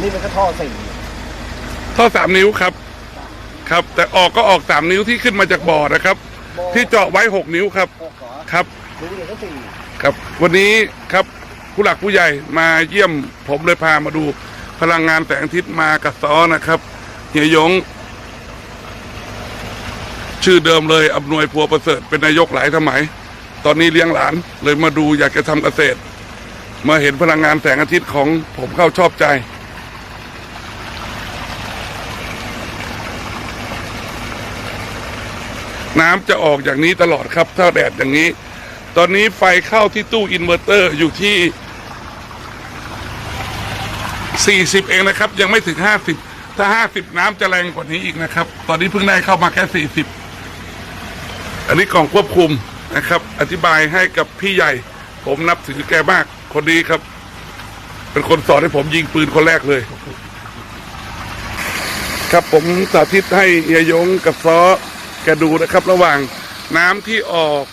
นี่มันก็ท่อสี่ท่อสามนิ้วครับ ครับ แต่ออกก็ออกสามนิ้วที่ขึ้นมาจากบ่อนะครับ ที่เจาะไว้หกนิ้วครับ หกเหรอครับ รู้เดี๋ยวก็สี่ครับ วันนี้ครับผู้หลักผู้ใหญ่มาเยี่ยมผมเลยพามาดูพลังงานแสงอาทิตย์มากับซ้อนะครับเฮียยง ชื่อเดิมเลยอำนวยพัวประเสริฐเป็นนายกหลายสมัย ตอนนี้เลี้ยงหลานเลยมาดูอยากจะทำเกษตร มาเห็นพลังงานแสงอาทิตย์ของผมเข้าชอบใจ น้ำจะออกอย่างนี้ตลอดครับ ถ้าแดดอย่างนี้ ตอนนี้ไฟเข้าที่ตู้อินเวอร์เตอร์อยู่ที่ 40 เองนะครับ ยังไม่ถึง 50 ถ้า 50 น้ำจะแรงกว่านี้อีกนะครับ ตอนนี้เพิ่งได้เข้ามาแค่ 40 อันนี้กล่องควบคุมนะครับ อธิบายให้กับพี่ใหญ่ ผมนับถือแกมากคนนี้ครับ เป็นคนสอนให้ผมยิงปืนคนแรกเลย ครับผมสาธิตให้เฮียยงกับซอ แกดูนะครับระหว่างน้ำที่ออก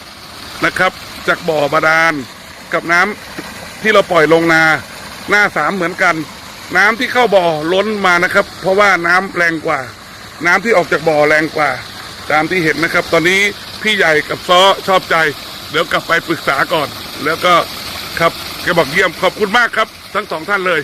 นะครับ จากบ่อบาดาลกับน้ำที่เราปล่อยลงนาหน้าสามเหมือนกัน น้ำที่เข้าบ่อล้นมานะครับ เพราะว่าน้ำแรงกว่า น้ำที่ออกจากบ่อแรงกว่า ตามที่เห็นนะครับ ตอนนี้พี่ใหญ่กับซ้อชอบใจ เดี๋ยวกลับไปปรึกษาก่อน แล้วก็ครับแกบอกเยี่ยมขอบคุณมากครับ ทั้งสองท่านเลย